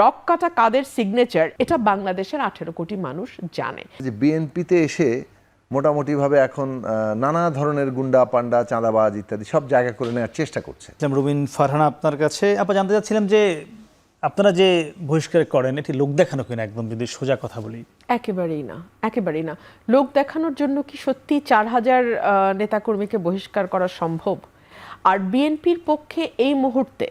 Rock কাটা কাদের signature এটা বাংলাদেশের আঠেরো কোটি মানুষ জানে। যে বিএনপিতে এসে মোটামুটিভাবে এখন নানা ধরনের গুন্ডা পান্ডা চাঁদাবাজ ইত্যাদি সব জায়গা করে নেওয়ার চেষ্টা করছে। ইসলাম রুবিন ফারহানা আপনার কাছে আপা জানতে চাচ্ছিলাম যে আপনারা যে বহিষ্কার করেন এটি লোক দেখানো কিনা একদম যদি সোজা কথা বলি? একেবারেই না একেবারেই না। লোক দেখানোর জন্য কি সত্যি চার হাজার নেতাকর্মীকে বহিষ্কার করা সম্ভব? আর বিএনপির পক্ষে এই মুহূর্তে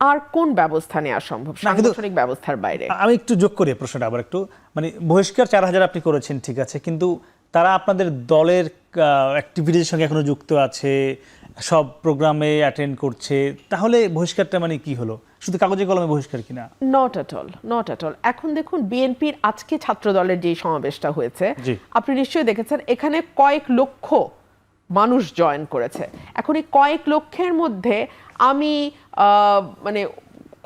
আর কোন ব্যবস্থা নেওয়া সম্ভব? সাংগঠনিক ব্যবস্থার বাইরে। আমি একটু যোগ করি প্রশ্নটা আবার একটু। মানে বহিষ্কার চার হাজার আপনি করেছেন ঠিক আছে কিন্তু তারা আপনাদের দলের অ্যাক্টিভিটির সঙ্গে এখনও যুক্ত আছে সব প্রোগ্রামে অ্যাটেন্ড করছে তাহলে বহিষ্কারটা মানে কি হলো? শুধু কাগজে কলমে বহিষ্কার কিনা not at all not at all এখন দেখুন বিএনপির আজকে ছাত্র দলের যে সমাবেশটা হয়েছে আপনি নিশ্চয়ই দেখেছেন এখানে কয়েক লক্ষ মানুষ জয়েন করেছে। এখন এই কয়েক লক্ষের মধ্যে আমি মানে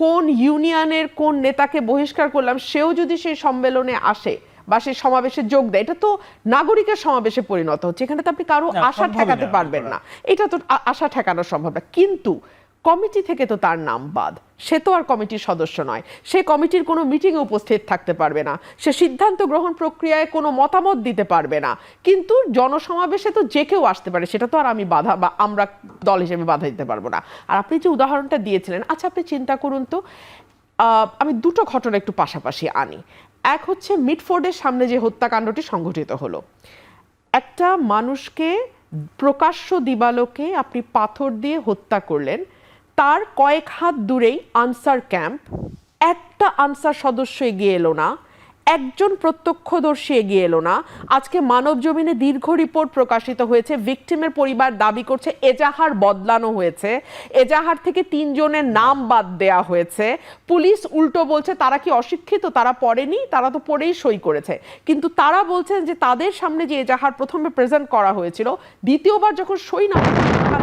কোন ইউনিয়নের কোন নেতাকে বহিষ্কার করলাম সেও যদি সেই সম্মেলনে আসে বা সেই সমাবেশে যোগ দেয় এটা তো নাগরিকের সমাবেশে পরিণত হচ্ছে। এখানে তো আপনি কারও আশা ঠেকাতে পারবেন না। এটা তো আশা ঠেকানো সম্ভব না। কিন্তু কমিটি থেকে তো তার নাম বাদ। সে তো আর কমিটির সদস্য নয়। সে কমিটির কোনো মিটিংয়ে উপস্থিত থাকতে পারবে না। সে সিদ্ধান্ত গ্রহণ প্রক্রিয়ায় কোনো মতামত দিতে পারবে না। কিন্তু জনসমাবেশে তো যে কেউ আসতে পারে, সেটা তো আর আমি বাধা বা আমরা দল হিসেবে বাধা দিতে পারব না। আর আপনি যে উদাহরণটা দিয়েছিলেন আচ্ছা আপনি চিন্তা করুন তো। আমি দুটো ঘটনা একটু পাশাপাশি আনি। এক হচ্ছে মিডফোর্ডের সামনে যে হত্যাকাণ্ডটি সংঘটিত হলো। একটা মানুষকে প্রকাশ্য দিবালোকে আপনি পাথর দিয়ে হত্যা করলেন। তার কয়েক হাত দূরেই আনসার ক্যাম্প। একটা আনসার সদস্য এগিয়ে এলো না। একজন প্রত্যক্ষদর্শী এগিয়ে এলো না। আজকে মানব জমিনে দীর্ঘ রিপোর্ট প্রকাশিত হয়েছে, ভিকটিমের পরিবার দাবি করছে এজাহার বদলানো হয়েছে। এজাহার থেকে তিনজনের নাম বাদ দেয়া হয়েছে। পুলিশ উল্টো বলছে, তারা কি অশিক্ষিত? তারা পড়েনি? তারা তো পড়েই সই করেছে। কিন্তু তারা বলছেন যে তাদের সামনে যে এজাহার প্রথমে প্রেজেন্ট করা হয়েছিল, দ্বিতীয়বার যখন সই না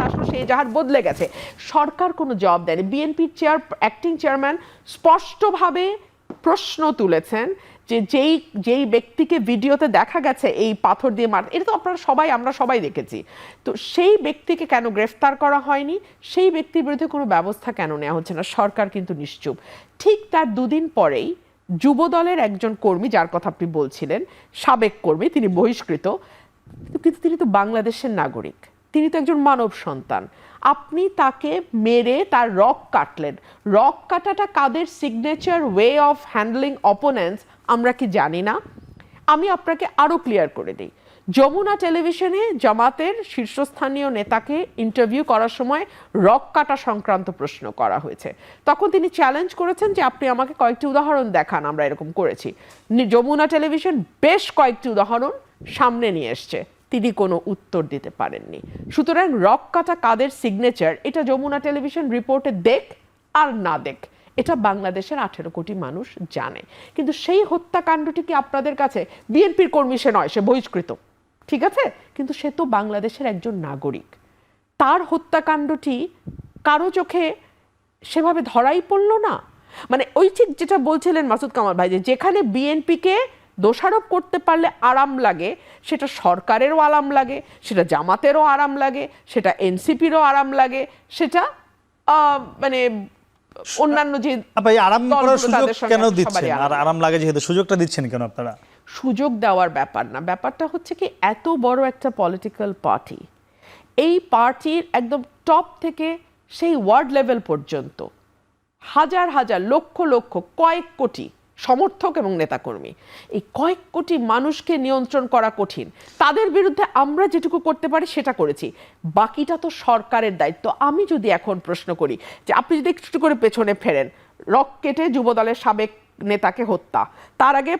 আসলো, সেই এজাহার বদলে গেছে। সরকার কোনো জবাব দেয়নি। বিএনপির চেয়ার, অ্যাক্টিং চেয়ারম্যান স্পষ্টভাবে প্রশ্ন তুলেছেন যে যেই যেই ব্যক্তিকে ভিডিওতে দেখা গেছে এই পাথর দিয়ে মার, এটা তো আপনারা সবাই, আমরা সবাই দেখেছি। তো সেই ব্যক্তিকে কেন গ্রেফতার করা হয়নি? সেই ব্যক্তির বিরুদ্ধে কোনো ব্যবস্থা কেন নেওয়া হচ্ছে না? সরকার কিন্তু নিশ্চুপ। ঠিক তার দুদিন পরেই যুব দলের একজন কর্মী, যার কথা আপনি বলছিলেন, সাবেক কর্মী, তিনি বহিষ্কৃত, কিন্তু তিনি তো বাংলাদেশের নাগরিক। তিনি তো একজন মানব সন্তান। আপনি তাকে মেরে তার রক কাটলেন। রক কাটাটা কাদের signature way of handling opponents আমরা কি জানি না? আমি আপনাকে আরও ক্লিয়ার করে দিই। যমুনা টেলিভিশনে জামাতের শীর্ষস্থানীয় নেতাকে ইন্টারভিউ করার সময় রক কাটা সংক্রান্ত প্রশ্ন করা হয়েছে। তখন তিনি চ্যালেঞ্জ করেছেন যে আপনি আমাকে কয়েকটি উদাহরণ দেখান, আমরা এরকম করেছি। যমুনা টেলিভিশন বেশ কয়েকটি উদাহরণ সামনে নিয়ে এসছে। তিনি কোনো উত্তর দিতে পারেননি। সুতরাং রক কাটা কাদের সিগনেচার এটা যমুনা টেলিভিশন রিপোর্টে দেখ আর না দেখ। এটা বাংলাদেশের আঠেরো কোটি মানুষ জানে। কিন্তু সেই হত্যাকাণ্ডটি কি আপনাদের কাছে? বিএনপির কর্মী সে নয়, সে বহিষ্কৃত। ঠিক আছে? কিন্তু সে তো বাংলাদেশের একজন নাগরিক। তার হত্যাকাণ্ডটি কারও চোখে সেভাবে ধরাই পড়ল না? মানে ওই ঠিক যেটা বলছিলেন মাসুদ কামাল ভাই যে যেখানে বিএনপিকে দোষারোপ করতে পারলে আরাম লাগে সেটা সরকারেরও আরাম লাগে সেটা জামাতেরও আরাম লাগে সেটা এনসিপিরও আরাম লাগে সেটা মানে অন্যান্য যে আরাম করার সুযোগ কেন দিচ্ছেন? আর আরাম লাগে যেহেতু সুযোগটা দিচ্ছেন কেন আপনারা? সুযোগ দেওয়ার ব্যাপার না। ব্যাপারটা হচ্ছে কি এত বড় একটা পলিটিক্যাল পার্টি এই পার্টির একদম টপ থেকে সেই ওয়ার্ড লেভেল পর্যন্ত হাজার হাজার লক্ষ লক্ষ কয়েক কোটি সমর্থক এবং নেতাকর্মী। এই কয়েক কোটি মানুষকে নিয়ন্ত্রণ করা কঠিন। তাদের বিরুদ্ধে আমরা যেটুকু করতে পারি সেটা করেছি। বাকিটা তো সরকারের দায়িত্ব। আমি যদি এখন প্রশ্ন করি যে আপনি যদি একটু করে পেছনে ফেরেন রক কেটে যুবদলের সাবেক নেতাকে হত্যা তার আগে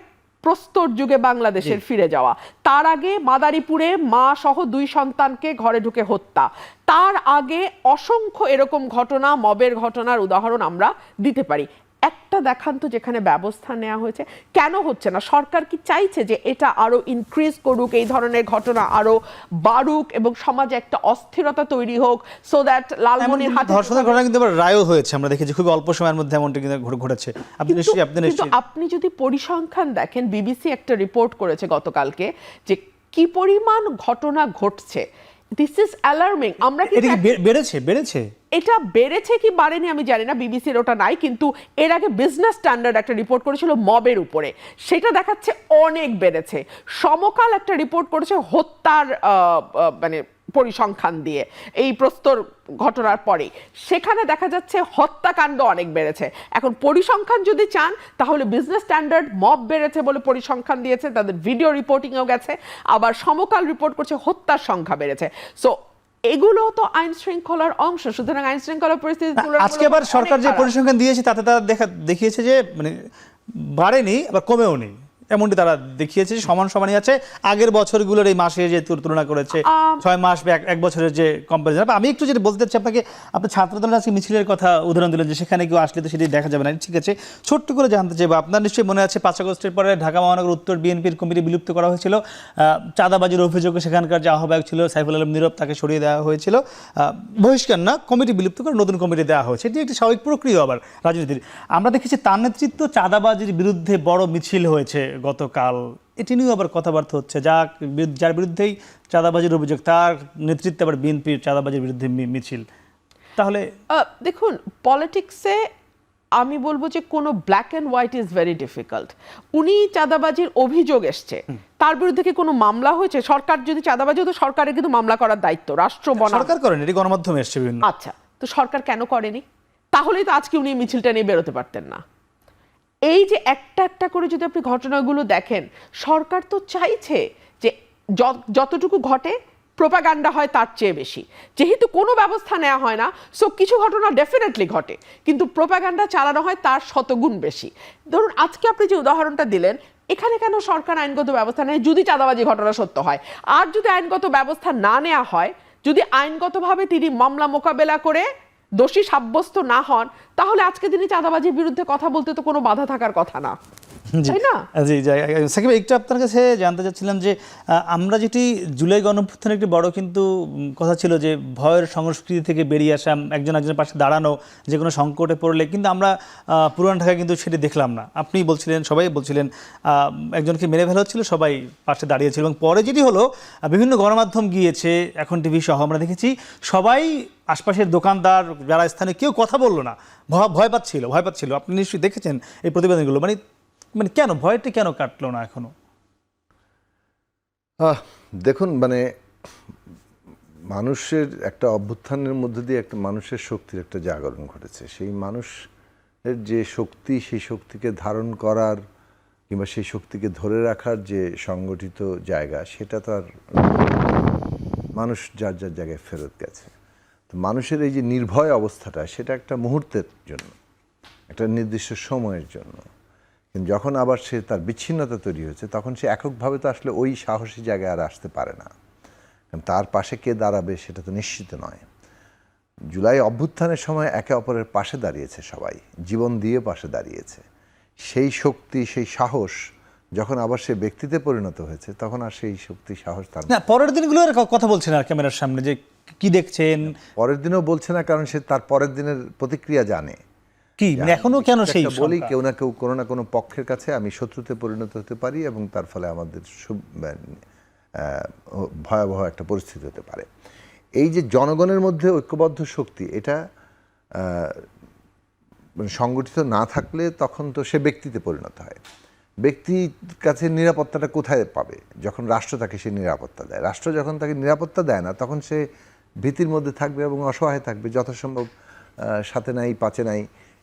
প্রস্তর যুগে বাংলাদেশের ফিরে যাওয়া তার আগে মাদারীপুরে মা সহ দুই সন্তানকে ঘরে ঢুকে হত্যা তার আগে অসংখ্য এরকম ঘটনা মবের ঘটনার উদাহরণ আমরা দিতে পারি। একটা দেখান তো যেখানে ব্যবস্থা নেওয়া হয়েছে কেন হচ্ছে না? সরকার কি চাইছে যে এটা আরও ইনক্রিজ করুক এই ধরনের ঘটনা আরও বাড়ুক এবং সমাজে একটা অস্থিরতা তৈরি হোক সো দ্যাট লালমনির হাতে ধর্ষণের ঘটনা কিন্তু রায়ও হয়েছে। আমরা দেখেছি খুবই অল্প সময়ের মধ্যে এমনটা কিন্তু ঘটে- ঘটেছে। আপনি নিশ্চয়ই আপনি নিশ্চয়ই আপনি যদি পরিসংখ্যান দেখেন বিবিসি একটা রিপোর্ট করেছে গতকালকে যে কি পরিমাণ ঘটনা ঘটছে। দিস ইজ অ্যালার্মিং আমরা কি এটা বেড়েছে? বেড়েছে? এটা বেড়েছে কি বাড়েনি আমি জানি না, বিবিসির ওটা নাই, কিন্তু এর আগে বিজনেস স্ট্যান্ডার্ড একটা রিপোর্ট করেছিল মবের উপরে। সেটা দেখাচ্ছে অনেক বেড়েছে। সমকাল একটা রিপোর্ট করেছে হত্যার মানে পরিসংখ্যান দিয়ে, এই প্রস্তর ঘটনার পরে সেখানে দেখা যাচ্ছে হত্যাকাণ্ড অনেক বেড়েছে। এখন পরিসংখ্যান যদি চান, তাহলে বিজনেস স্ট্যান্ডার্ড মব বেড়েছে বলে পরিসংখ্যান দিয়েছে, তাদের ভিডিও রিপোর্টিংয়েও গেছে, আবার সমকাল রিপোর্ট করছে হত্যার সংখ্যা বেড়েছে। সো এগুলো তো আইন শৃঙ্খলার অংশ সুতরাং আইন শৃঙ্খলা পরিস্থিতি আজকে আবার সরকার যে পরিসংখ্যান দিয়েছে তাতে তারা দেখা দেখিয়েছে যে মানে বাড়েনি আবার কমেও নেই এমনটি তারা দেখিয়েছে সমান সমানই আছে। আগের বছরগুলোর এই মাসে যে তুলনা করেছে ছয় মাস বা এক- বছরের যে কম্পারিজন আমি একটু যেটা বলতে চাচ্ছি আপনাকে আপনি ছাত্রদলের আজকে মিছিলের কথা উদাহরণ দিলেন যে সেখানে কেউ আসলে তো সেটি দেখা যাবে না। ঠিক আছে ছোট্ট করে জানতে চাইব আপনার নিশ্চয়ই মনে আছে পাঁচ আগস্টের পরে ঢাকা মহানগর উত্তর বিএনপির কমিটি বিলুপ্ত করা হয়েছিল। আহ, চাঁদাবাজির অভিযোগে সেখানকার যে আহ্বায়ক ছিল সাইফুল আলম নীরব তাকে সরিয়ে দেওয়া হয়েছিল। আহ, বহিষ্কার না কমিটি বিলুপ্ত করে নতুন কমিটি দেওয়া হয়েছে। এটি একটি স্বাভাবিক প্রক্রিয়া আবার রাজনীতির। আমরা দেখেছি তার নেতৃত্ব চাঁদাবাজির বিরুদ্ধে বড় মিছিল হয়েছে। গতকাল এটি নিয়েও আবার কথাবার্তা হচ্ছে। যা যার বিরুদ্ধেই চাঁদাবাজির অভিযোগ তার নেতৃত্বে আবার বিএনপির চাঁদাবাজির বিরুদ্ধে মিছিল। তাহলে দেখুন পলিটিক্সে আমি বলব যে কোনো black and white is very difficult উনি চাঁদাবাজির অভিযোগ এসছে। তার বিরুদ্ধে কি কোনো মামলা হয়েছে? সরকার যদি চাঁদাবাজি হতো সরকারের কিন্তু মামলা করার দায়িত্ব রাষ্ট্র সরকার করেন এটি গণমাধ্যমে এসছে বিভিন্ন। আচ্ছা তো সরকার কেন করেনি? তাহলেই তো আজকে উনি মিছিলটা নিয়ে বেরোতে পারতেন না। এই যে একটা একটা করে যদি আপনি ঘটনাগুলো দেখেন, সরকার তো চাইছে যে যতটুকু ঘটে প্রোপাগান্ডা হয় তার চেয়ে বেশি। যেহেতু কোনো ব্যবস্থা নেওয়া হয় না সো কিছু ঘটনা ডেফিনেটলি ঘটে, কিন্তু প্রোপাগান্ডা চালানো হয় তার শতগুণ বেশি। ধরুন, আজকে আপনি যে উদাহরণটা দিলেন, এখানে কেন সরকার আইনগত ব্যবস্থা নেয়? যদি চাঁদাবাজি ঘটনা সত্য হয়। আর যদি আইনগত ব্যবস্থা না নেওয়া হয়, যদি আইনগতভাবে তিনি মামলা মোকাবেলা করে দোষী সাব্যস্ত না হন তাহলে আজকে তিনি চাঁদাবাজির বিরুদ্ধে কথা বলতে তো কোনো বাধা থাকার কথা না। তাই না? জি সাকিব একটু আপনার কাছে জানতে চাচ্ছিলাম যে আমরা যেটি জুলাই গণঅভ্যুত্থানের একটি বড় কিন্তু কথা ছিল যে ভয়ের সংস্কৃতি থেকে বেরিয়ে আসা একজন একজনের পাশে দাঁড়ানো যে কোনো সংকটে পড়লে কিন্তু আমরা পুরান ঢাকায় কিন্তু সেটি দেখলাম না। আপনি বলছিলেন সবাই বলছিলেন আহ, একজনকে মেরে ফেলা হচ্ছিল সবাই পাশে দাঁড়িয়েছিল এবং পরে যেটি হলো বিভিন্ন গণমাধ্যম গিয়েছে এখন টিভি সহ আমরা দেখেছি সবাই আশপাশের দোকানদার যারা স্থানে কেউ কথা বলল না, ভয়- পাচ্ছিল, ভয় পাচ্ছিল। আপনি নিশ্চয়ই দেখেছেন এই প্রতিবেদনগুলো। মানে মানে কেন? ভয়টা কেন কাটলো না এখনও? দেখুন মানে মানুষের একটা অভ্যুত্থানের মধ্যে দিয়ে একটা মানুষের শক্তির একটা জাগরণ ঘটেছে। সেই মানুষের যে শক্তি, সেই শক্তিকে ধারণ করার কিংবা সেই শক্তিকে ধরে রাখার যে সংগঠিত জায়গা, সেটা তো আর মানুষ যার যার জায়গায় ফেরত গেছে। তো মানুষের এই যে নির্ভয় অবস্থাটা, সেটা একটা মুহূর্তের জন্য, একটা নির্দিষ্ট সময়ের জন্য। কিন্তু যখন আবার সে তার বিচ্ছিন্নতা তৈরি হয়েছে, তখন সে এককভাবে তো আসলে ওই সাহসী জায়গায় আর আসতে পারে না। কারণ তার পাশে কে দাঁড়াবে সেটা তো নিশ্চিত নয়। জুলাই অভ্যুত্থানের সময় একে অপরের পাশে দাঁড়িয়েছে সবাই, জীবন দিয়ে পাশে দাঁড়িয়েছে। সেই শক্তি, সেই সাহস যখন আবার সে ব্যক্তিতে পরিণত হয়েছে, তখন আর সেই শক্তি, সাহস তার না, পরের দিনগুলো কথা বলছেন আর ক্যামেরার সামনে যে কি দেখছেন? পরের দিনও বলছে না কারণ সে তার পরের দিনের প্রতিক্রিয়া জানে। কি এখনও কেন সেই বলি কেউ না কেউ কোনো না কোনো পক্ষের কাছে আমি শত্রুতে পরিণত হতে পারি এবং তার ফলে আমাদের ভয়াবহ একটা পরিস্থিতি হতে পারে। এই যে জনগণের মধ্যে ঐক্যবদ্ধ শক্তি এটা সংগঠিত না থাকলে তখন তো সে ব্যক্তিতে পরিণত হয়। ব্যক্তির কাছে নিরাপত্তাটা কোথায় পাবে? যখন রাষ্ট্র তাকে সে নিরাপত্তা দেয়। রাষ্ট্র যখন তাকে নিরাপত্তা দেয় না তখন সে ভীতির মধ্যে থাকবে এবং অসহায় থাকবে, যথাসম্ভব সাথে নাই, পাচে নাই,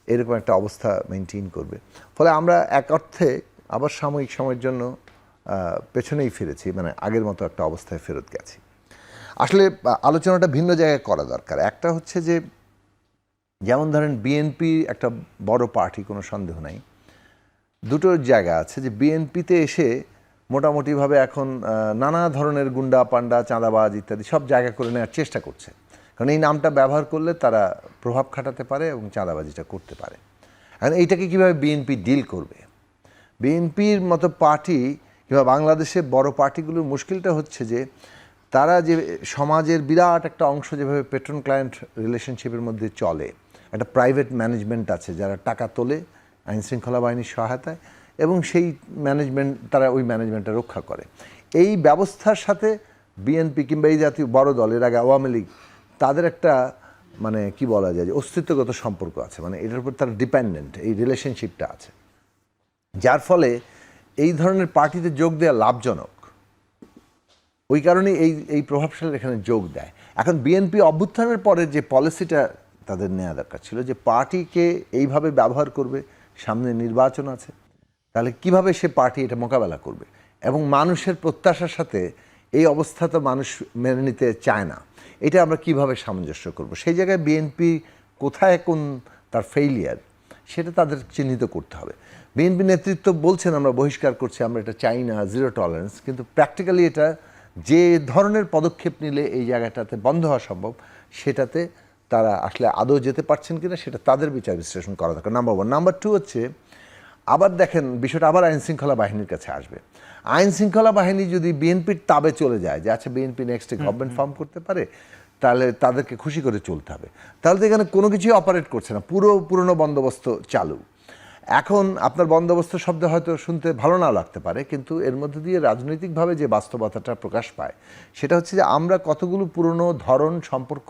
এরকম একটা অবস্থা মেনটেন করবে। ফলে আমরা এক অর্থে আবার সাময়িক সময়ের জন্য পেছনেই ফিরেছি মানে আগের মতো একটা অবস্থায় ফেরত গেছি। আসলে আলোচনাটা ভিন্ন জায়গায় করা দরকার। একটা হচ্ছে যে, যেমন ধরেন বিএনপি একটা বড় পার্টি কোনো সন্দেহ নাই। দুটো জায়গা আছে যে বিএনপিতে এসে মোটামুটিভাবে এখন নানা ধরনের গুন্ডা পান্ডা চাঁদাবাজ ইত্যাদি সব জায়গা করে নেওয়ার চেষ্টা করছে। কারণ এই নামটা ব্যবহার করলে তারা প্রভাব খাটাতে পারে এবং চাঁদাবাজিটা করতে পারে। এখন এইটাকে কীভাবে বিএনপি ডিল করবে? বিএনপির মতো পার্টি কিংবা বাংলাদেশে বড় পার্টিগুলোর মুশকিলটা হচ্ছে যে, তারা যে সমাজের বিরাট একটা অংশ যেভাবে পেট্রন ক্লায়েন্ট রিলেশনশিপের মধ্যে চলে, একটা প্রাইভেট ম্যানেজমেন্ট আছে যারা টাকা তোলে আইন শৃঙ্খলা বাহিনীর সহায়তায়। এবং সেই ম্যানেজমেন্ট তারা ওই ম্যানেজমেন্টটা রক্ষা করে। এই ব্যবস্থার সাথে বিএনপি কিংবা এই জাতীয় বড় দল এর আগে আওয়ামী লীগ, তাদের একটা মানে কি বলা যায় যে অস্তিত্বগত সম্পর্ক আছে। মানে এটার উপর তারা ডিপেন্ডেন্ট এই রিলেশনশিপটা আছে। যার ফলে এই ধরনের পার্টিতে যোগ দেওয়া লাভজনক। ওই কারণে এই এই প্রভাবশালী এখানে যোগ দেয়। এখন বিএনপি অভ্যুত্থানের পরে যে পলিসিটা তাদের নেওয়া দরকার ছিল যে পার্টিকে এইভাবে ব্যবহার করবে, সামনে নির্বাচন আছে। তাহলে কীভাবে সে পার্টি এটা মোকাবেলা করবে? এবং মানুষের প্রত্যাশার সাথে এই অবস্থা তো মানুষ মেনে নিতে চায় না। এটা আমরা কীভাবে সামঞ্জস্য করব? সেই জায়গায় বিএনপি কোথায় কোন তার ফেইলিয়ার সেটা তাদের চিহ্নিত করতে হবে। বিএনপি নেতৃত্ব বলছেন, আমরা বহিষ্কার করছি, আমরা এটা চাই না জিরো টলারেন্স কিন্তু প্র্যাকটিক্যালি এটা যে ধরনের পদক্ষেপ নিলে এই জায়গাটাতে বন্ধ হওয়া সম্ভব, সেটাতে তারা আসলে আদৌ যেতে পারছেন কিনা, সেটা তাদের বিচার বিশ্লেষণ করা দরকার। নাম্বার ওয়ান নাম্বার টু হচ্ছে আবার দেখেন বিষয়টা আবার আইন শৃঙ্খলা বাহিনীর কাছে আসবে। আইন শৃঙ্খলা বাহিনী যদি বিএনপির তাবে চলে যায় যে আচ্ছা বিএনপি নেক্সট গভর্নমেন্ট ফর্ম করতে পারে তাহলে তাদেরকে খুশি করে চলতে হবে। তাহলে তো এখানে কোনো কিছুই অপারেট করছে না পুরো পুরনো বন্দোবস্ত চালু। এখন আপনার বন্দোবস্ত শব্দ হয়তো শুনতে ভালো না লাগতে পারে কিন্তু এর মধ্যে দিয়ে রাজনৈতিকভাবে যে বাস্তবতাটা প্রকাশ পায় সেটা হচ্ছে যে আমরা কতগুলো পুরনো ধরন সম্পর্ক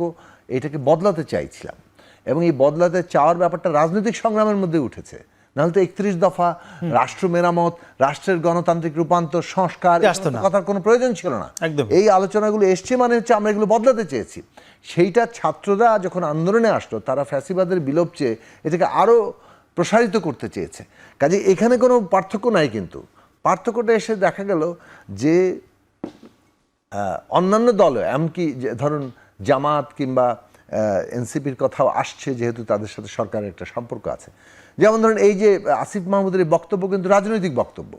এটাকে বদলাতে চাইছিলাম। এবং এই বদলাতে চাওয়ার ব্যাপারটা রাজনৈতিক সংগ্রামের মধ্যে উঠেছে। নাহলে তো একত্রিশ দফা রাষ্ট্র মেরামত রাষ্ট্রের গণতান্ত্রিক রূপান্তর সংস্কার। কথার কোনো প্রয়োজন ছিল না। একদম। এই আলোচনাগুলো এসছে মানে হচ্ছে আমরা এগুলো বদলাতে চেয়েছি। সেইটা ছাত্ররা যখন আন্দোলনে আসলো তারা ফ্যাসিবাদের বিলোপ চেয়ে এটাকে আরও প্রসারিত করতে চেয়েছে। কাজে এখানে কোনো পার্থক্য নাই কিন্তু। পার্থক্যটা এসে দেখা গেল যে অন্যান্য দল এমনকি যে ধরুন জামাত কিংবা এনসিপির কথাও আসছে যেহেতু তাদের সাথে সরকারের একটা সম্পর্ক আছে। যেমন ধরেন এই যে আসিফ মাহমুদের এই বক্তব্য কিন্তু রাজনৈতিক বক্তব্য।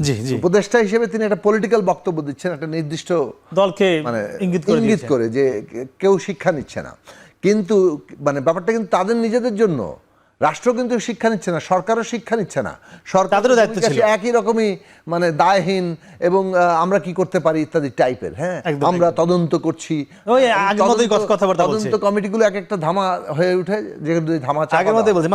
জি জি। উপদেষ্টা হিসেবে তিনি একটা পলিটিক্যাল বক্তব্য দিচ্ছেন একটা নির্দিষ্ট দলকে মানে ইঙ্গিত করে ইঙ্গিত করে যে কেউ শিক্ষা নিচ্ছে না। কিন্তু মানে ব্যাপারটা কিন্তু তাদের নিজেদের জন্য। রাষ্ট্র কিন্তু শিক্ষা নিচ্ছে না সরকারও শিক্ষা নিচ্ছে না। সরকার তাদেরও দায়িত্ব ছিল। একই রকমই মানে দায়হীন এবং আমরা কি করতে পারি ইত্যাদি টাইপের হ্যাঁ? আমরা তদন্ত করছি। মতোই তদন্ত- কমিটিগুলো এক একটা ধামা হয়ে উঠে যেগুলো ধামা আগের। মধ্যে বলছে।